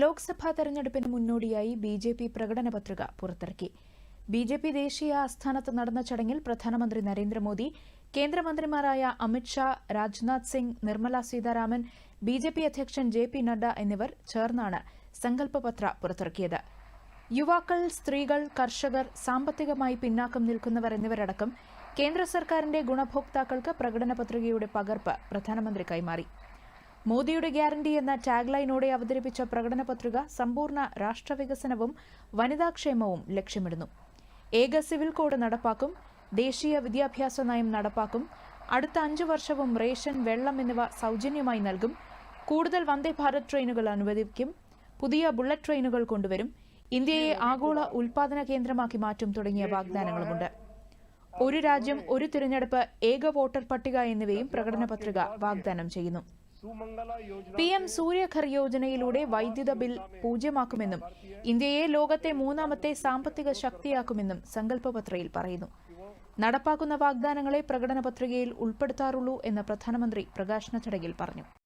ലോക്സഭാ തെരഞ്ഞെടുപ്പിന് മുന്നോടിയായി B J P പ്രകടന പത്രിക പുറത്തിറക്കി. ബി ജെ പി ദേശീയ ആസ്ഥാനത്ത് നടന്ന ചടങ്ങിൽ പ്രധാനമന്ത്രി നരേന്ദ്രമോദി കേന്ദ്രമന്ത്രിമാരായ Amit Shah Rajnath Singh Nirmala Sitharaman B J P അധ്യക്ഷൻ ജെ പി നഡ്ഡ എന്നിവർ ചേർന്നാണ് സങ്കല്പപത്ര പുറത്തിറക്കിയത്. യുവാക്കൾ സ്ത്രീകൾ കർഷകർ സാമ്പത്തികമായി പിന്നാക്കം നിൽക്കുന്നവർ എന്നിവരടക്കം കേന്ദ്ര സർക്കാരിന്റെ ഗുണഭോക്താക്കൾക്ക് പ്രകടന പത്രികയുടെ പകർപ്പ് പ്രധാനമന്ത്രി കൈമാറി. മോദിയുടെ ഗ്യാരണ്ടി എന്ന ടാഗ്ലൈനോടെ അവതരിപ്പിച്ച പ്രകടന പത്രിക സമ്പൂർണ രാഷ്ട്രവികസനവും വനിതാക്ഷേമവും ലക്ഷ്യമിടുന്നു. ഏക സിവിൽ കോഡ് നടപ്പാക്കും ദേശീയ വിദ്യാഭ്യാസ നയം നടപ്പാക്കും അടുത്ത അഞ്ചു വർഷവും റേഷൻ വെള്ളം എന്നിവ സൗജന്യമായി നൽകും കൂടുതൽ വന്ദേ ഭാരത് ട്രെയിനുകൾ അനുവദിക്കും പുതിയ ബുള്ളറ്റ് ട്രെയിനുകൾ കൊണ്ടുവരും ഇന്ത്യയെ ആഗോള ഉൽപാദന കേന്ദ്രമാക്കി മാറ്റും തുടങ്ങിയ വാഗ്ദാനങ്ങളുമുണ്ട്. ഒരു രാജ്യം ഒരു തിരഞ്ഞെടുപ്പ് ഏക വോട്ടർ പട്ടിക എന്നിവയും പ്രകടന പത്രിക വാഗ്ദാനം ചെയ്യുന്നു. പി എം സൂര്യഘർ യോജനയിലൂടെ വൈദ്യുത ബിൽ പൂജ്യമാക്കുമെന്നും ഇന്ത്യയെ ലോകത്തെ മൂന്നാമത്തെ സാമ്പത്തിക ശക്തിയാക്കുമെന്നും സങ്കല്പപത്രയിൽ പറയുന്നു. നടപ്പാക്കുന്ന വാഗ്ദാനങ്ങളെ പ്രകടന പത്രികയിൽ ഉൾപ്പെടുത്താറുള്ളൂ എന്ന് പ്രധാനമന്ത്രി പ്രകാശന ചടങ്ങിൽ പറഞ്ഞു.